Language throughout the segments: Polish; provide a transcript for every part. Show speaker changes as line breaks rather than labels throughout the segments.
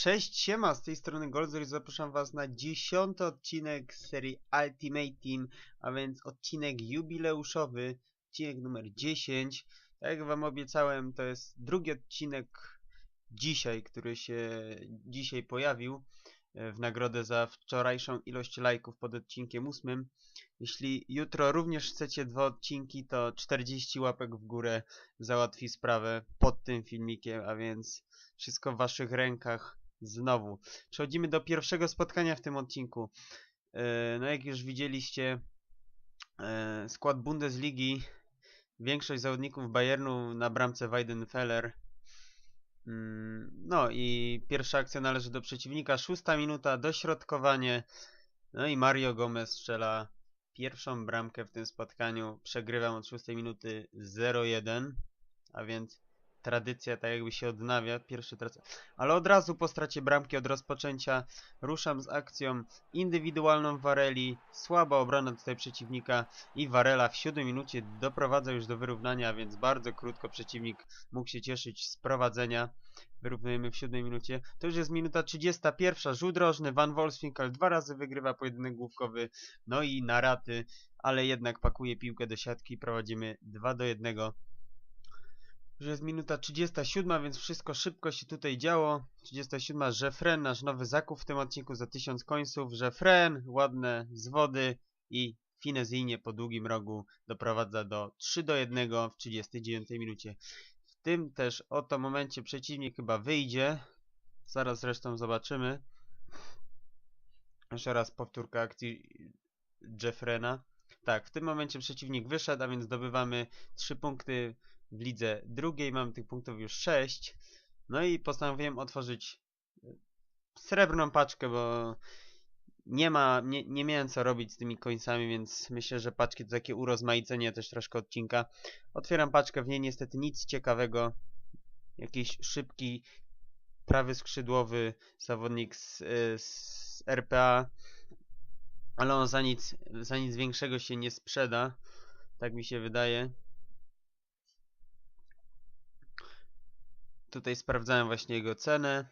Cześć, siema, z tej strony Goldzor i zapraszam was na dziesiąty odcinek serii Ultimate Team, a więc odcinek jubileuszowy, odcinek numer 10. Tak jak wam obiecałem, to jest drugi odcinek dzisiaj, który się dzisiaj pojawił e, w nagrodę za wczorajszą ilość lajków pod odcinkiem ósmym. Jeśli jutro również chcecie dwa odcinki, to 40 łapek w górę załatwi sprawę pod tym filmikiem, a więc wszystko w waszych rękach. Znowu. Przechodzimy do pierwszego spotkania w tym odcinku. E, No jak już widzieliście, e, skład Bundesligi, większość zawodników Bayernu na bramce Weidenfeller. Mm, No i pierwsza akcja należy do przeciwnika, szósta minuta, dośrodkowanie. No i Mario Gomez strzela pierwszą bramkę w tym spotkaniu. Przegrywam od szóstej minuty 0-1, a więc tradycja tak jakby się odnawia, pierwszy tracę. Ale od razu po stracie bramki od rozpoczęcia ruszam z akcją indywidualną Wareli, słaba obrona tutaj przeciwnika i Warela w 7 minucie doprowadza już do wyrównania, więc bardzo krótko przeciwnik mógł się cieszyć z prowadzenia. Wyrównujemy w 7 minucie. To już jest minuta 31. Rzut rożny, Van Wolfswinkel dwa razy wygrywa pojedynek główkowy, no i na raty, ale jednak pakuje piłkę do siatki, prowadzimy 2 do 1. Już jest minuta 37, więc wszystko szybko się tutaj działo. 37, Żefren, nasz nowy zakup w tym odcinku za 1000 końców. Żefren, ładne z wody i finezyjnie po długim rogu doprowadza do 3 do 1 w 39 minucie. W tym też oto momencie przeciwnik chyba wyjdzie. Zaraz zresztą zobaczymy. Jeszcze raz powtórka akcji Jeffrena. Tak, w tym momencie przeciwnik wyszedł, a więc zdobywamy 3 punkty w lidze drugiej. Mamy tych punktów już 6. No i postanowiłem otworzyć y, srebrną paczkę, bo nie ma, nie, nie miałem co robić z tymi końcami, więc myślę, że paczki to takie urozmaicenie też troszkę odcinka. Otwieram paczkę, w niej niestety nic ciekawego. Jakiś szybki, prawy skrzydłowy zawodnik z, y, z RPA, ale on za nic, za nic większego się nie sprzeda. Tak mi się wydaje. Tutaj sprawdzałem właśnie jego cenę.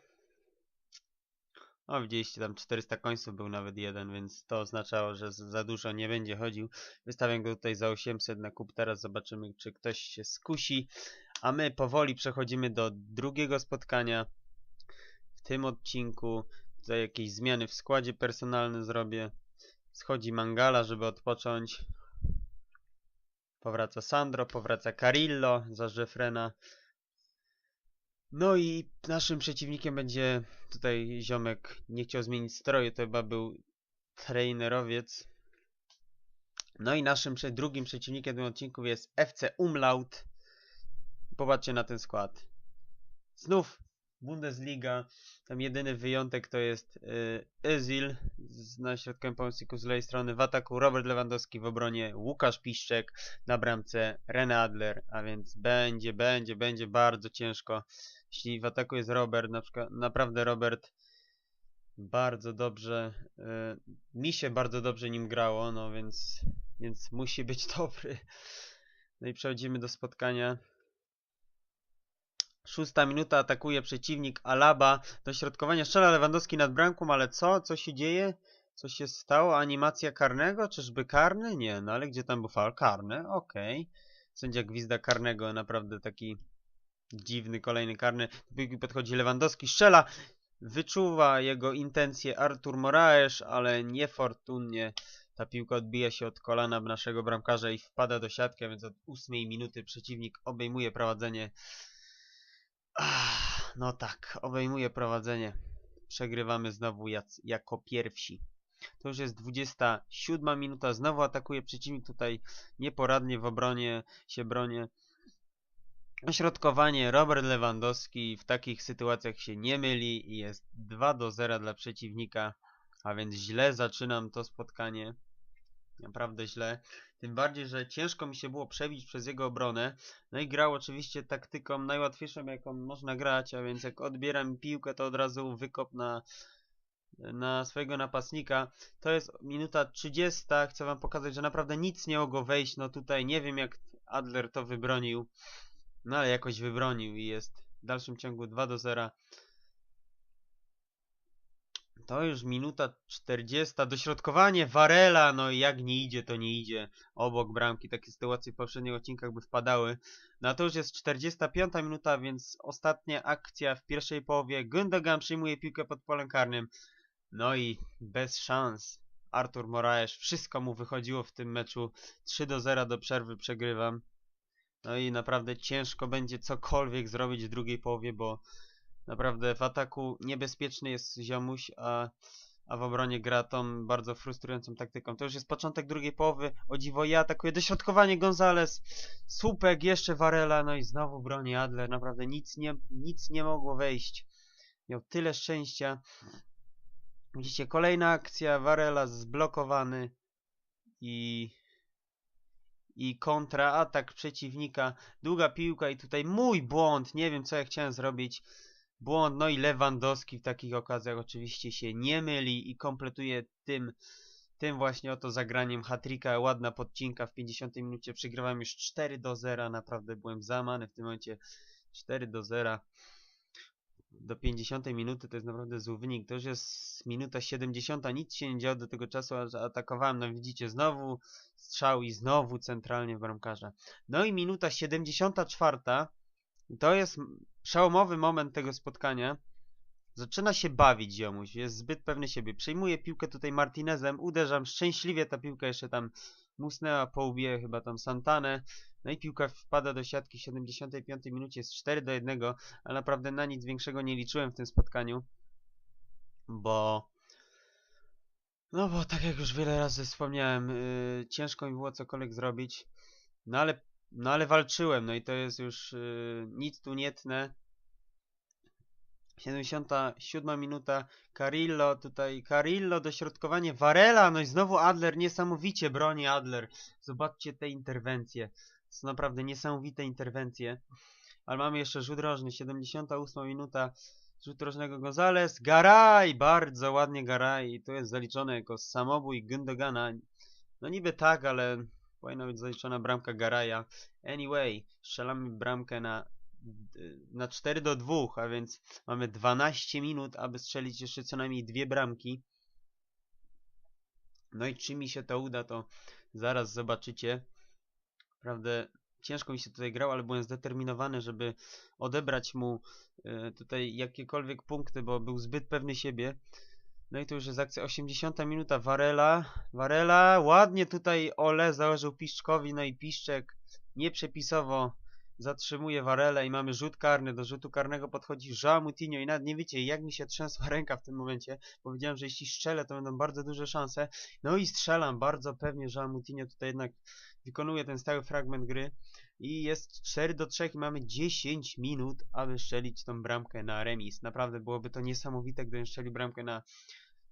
O, widzieliście tam 400 końców był nawet jeden, więc to oznaczało, że za dużo nie będzie chodził. Wystawiam go tutaj za 800 na kup. Teraz zobaczymy, czy ktoś się skusi. A my powoli przechodzimy do drugiego spotkania. W tym odcinku tutaj jakieś zmiany w składzie personalnym zrobię. Schodzi Mangala, żeby odpocząć. Powraca Sandro, powraca Carillo za Jeffrena. No i naszym przeciwnikiem będzie tutaj ziomek, nie chciał zmienić stroju, to chyba był trainerowiec. No i naszym drugim przeciwnikiem w tym odcinku jest FC Umlaut. Popatrzcie na ten skład. Znów Bundesliga. Tam jedyny wyjątek to jest y, Özil na środkowym pomocniku z lewej strony. W ataku Robert Lewandowski w obronie Łukasz Piszczek na bramce Rene Adler. A więc będzie, będzie, będzie bardzo ciężko. Jeśli w ataku jest Robert, na przykład naprawdę Robert bardzo dobrze, y, mi się bardzo dobrze nim grało, no więc, więc musi być dobry. No i przechodzimy do spotkania. Szósta minuta atakuje przeciwnik Alaba. Do środkowania strzela Lewandowski nad bramką, ale co? Co się dzieje? Co się stało? Animacja karnego? Czyżby karny? Nie, no ale gdzie tam był faul? Karny, okej. Sędzia gwizda karnego, naprawdę taki dziwny, kolejny karny. Podchodzi Lewandowski, strzela. Wyczuwa jego intencje Artur Moraes, ale niefortunnie ta piłka odbija się od kolana naszego bramkarza i wpada do siatki, więc od ósmej minuty przeciwnik obejmuje prowadzenie. Ah, no tak, obejmuje prowadzenie. Przegrywamy znowu jako pierwsi. To już jest 27 minuta. Znowu atakuje przeciwnik tutaj nieporadnie w obronie się bronie. Ośrodkowanie Robert Lewandowski w takich sytuacjach się nie myli i jest 2 do 0 dla przeciwnika, a więc źle zaczynam to spotkanie. Naprawdę źle. Tym bardziej, że ciężko mi się było przebić przez jego obronę. No i grał oczywiście taktyką najłatwiejszą, jaką można grać, a więc jak odbieram piłkę, to od razu wykop na, na swojego napastnika. To jest minuta 30. Chcę wam pokazać, że naprawdę nic nie mogło wejść. No tutaj nie wiem, jak Adler to wybronił. No ale jakoś wybronił i jest w dalszym ciągu 2 do 0. To już minuta 40. Dośrodkowanie Varela. No i jak nie idzie, to nie idzie. Obok bramki. Takie sytuacje w poprzednich odcinkach by wpadały. No to już jest 45 minuta, więc ostatnia akcja w pierwszej połowie. Gundogan przyjmuje piłkę pod polem karnym. No i bez szans. Artur Moraes, wszystko mu wychodziło w tym meczu. 3 do 0 do przerwy przegrywam. No i naprawdę ciężko będzie cokolwiek zrobić w drugiej połowie, bo naprawdę w ataku niebezpieczny jest Ziomuś, a, a w obronie gra tą bardzo frustrującą taktyką. To już jest początek drugiej połowy. O dziwo ja atakuje dośrodkowanie Gonzales, słupek jeszcze Varela, no i znowu broni Adler. Naprawdę nic nie, nic nie mogło wejść. Miał tyle szczęścia. Widzicie, kolejna akcja, Varela zblokowany i i kontraatak przeciwnika, długa piłka i tutaj mój błąd, nie wiem co ja chciałem zrobić, błąd, no i Lewandowski w takich okazjach oczywiście się nie myli i kompletuje tym, tym właśnie oto zagraniem hatrika, ładna podcinka w 50 minucie, przygrywam już 4 do 0, naprawdę byłem zamany w tym momencie, 4 do 0 do 50 minuty to jest naprawdę zły wynik. To już jest minuta 70, nic się nie działo do tego czasu, aż atakowałem. No widzicie, znowu strzał i znowu centralnie w bramkarza. No i minuta 74. To jest przełomowy moment tego spotkania. Zaczyna się bawić ziomuś, jest zbyt pewny siebie. Przejmuje piłkę tutaj Martinezem, uderzam szczęśliwie, ta piłka jeszcze tam musnęła po chyba tam Santanę. No i piłka wpada do siatki w 75 minucie, jest 4 do 1, ale naprawdę na nic większego nie liczyłem w tym spotkaniu, bo no bo tak jak już wiele razy wspomniałem, yy, ciężko mi było cokolwiek zrobić, no ale, no ale walczyłem, no i to jest już yy, nic tu nie tnę. 77 minuta, Carillo tutaj, Carillo, dośrodkowanie Varela, no i znowu Adler, niesamowicie broni Adler. Zobaczcie te interwencje. To są naprawdę niesamowite interwencje. Ale mamy jeszcze rzut rożny, 78 minuta, rzut rożnego Gonzales, Garaj, bardzo ładnie Garaj to jest zaliczone jako samobój Gündogana. No niby tak, ale powinna być zaliczona bramka Garaja. Anyway, strzelamy bramkę na na 4 do 2, a więc mamy 12 minut, aby strzelić jeszcze co najmniej dwie bramki. No i czy mi się to uda, to zaraz zobaczycie. Naprawdę ciężko mi się tutaj grało, ale byłem zdeterminowany, żeby odebrać mu y, tutaj jakiekolwiek punkty, bo był zbyt pewny siebie. No i to już jest akcja 80 minuta Varela. Varela ładnie tutaj Ole założył Piszczkowi, no i Piszczek nieprzepisowo zatrzymuje Varela i mamy rzut karny. Do rzutu karnego podchodzi Joao Moutinho i nawet nie wiecie jak mi się trzęsła ręka w tym momencie. Powiedziałem, że jeśli strzelę to będą bardzo duże szanse. No i strzelam bardzo pewnie Joao Moutinho tutaj jednak wykonuje ten stały fragment gry. I jest 4 do 3 i mamy 10 minut, aby strzelić tą bramkę na remis. Naprawdę byłoby to niesamowite, gdybym strzelił bramkę na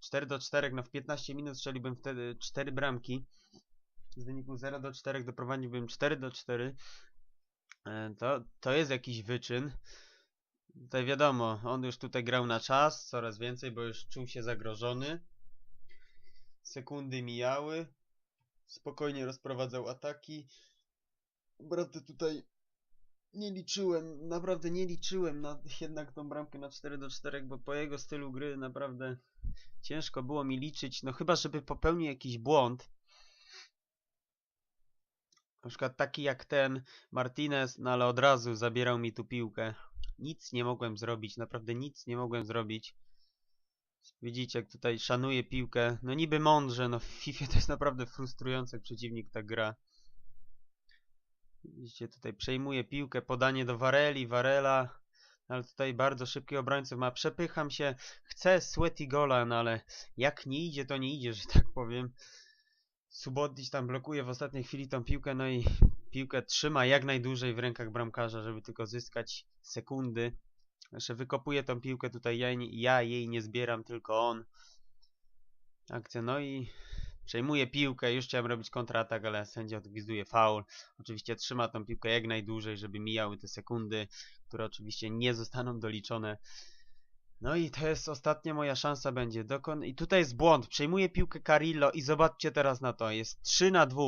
4 do 4, no w 15 minut strzeliłbym wtedy 4 bramki. Z wyniku 0 do 4 doprowadziłbym 4 do 4. E, to, to jest jakiś wyczyn. Tutaj wiadomo, on już tutaj grał na czas, coraz więcej, bo już czuł się zagrożony. Sekundy mijały. Spokojnie rozprowadzał ataki. Naprawdę tutaj nie liczyłem, naprawdę nie liczyłem na jednak tą bramkę na 4 do 4, bo po jego stylu gry naprawdę ciężko było mi liczyć. No chyba, żeby popełnił jakiś błąd, na przykład taki jak ten Martinez, no ale od razu zabierał mi tu piłkę. Nic nie mogłem zrobić, naprawdę nic nie mogłem zrobić. Widzicie, jak tutaj szanuje piłkę. No niby mądrze, no w FIFA to jest naprawdę frustrujące, jak przeciwnik tak gra. Widzicie, tutaj przejmuje piłkę, podanie do Vareli, Varela. Ale tutaj bardzo szybki obrońców ma. Przepycham się, chcę sweaty gola, no ale jak nie idzie, to nie idzie, że tak powiem. Subodlić tam blokuje w ostatniej chwili tą piłkę, no i piłkę trzyma jak najdłużej w rękach bramkarza, żeby tylko zyskać sekundy. Jeszcze wykopuje tą piłkę tutaj, ja, ja jej nie zbieram, tylko on. Akcja, no i przejmuje piłkę, już chciałem robić kontratak, ale sędzia odgwizduje faul. Oczywiście trzyma tą piłkę jak najdłużej, żeby mijały te sekundy, które oczywiście nie zostaną doliczone. No i to jest ostatnia moja szansa będzie. Dokon... I tutaj jest błąd. Przejmuje piłkę Carillo i zobaczcie teraz na to. Jest 3 na 2.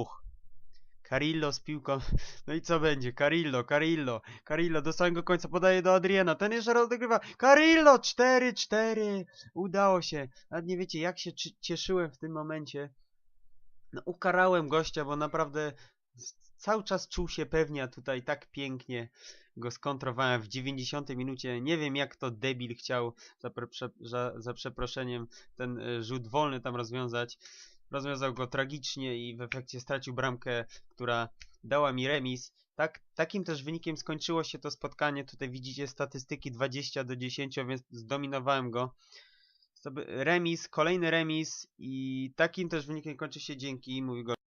Carillo z piłką. No i co będzie? Carillo, Carillo, Carillo do samego końca podaje do Adriana. Ten jeszcze raz dogrywa. Carillo 4-4. Udało się. Nawet nie wiecie, jak się cieszyłem w tym momencie. No, ukarałem gościa, bo naprawdę cały czas czuł się pewnie, tutaj tak pięknie go skontrowałem w 90 minucie. Nie wiem, jak to debil chciał za, prze- za, za przeproszeniem ten y, rzut wolny tam rozwiązać. Rozwiązał go tragicznie i w efekcie stracił bramkę, która dała mi remis. Tak, takim też wynikiem skończyło się to spotkanie. Tutaj widzicie statystyki 20 do 10, więc zdominowałem go. Remis, kolejny remis i takim też wynikiem kończy się dzięki, mówi go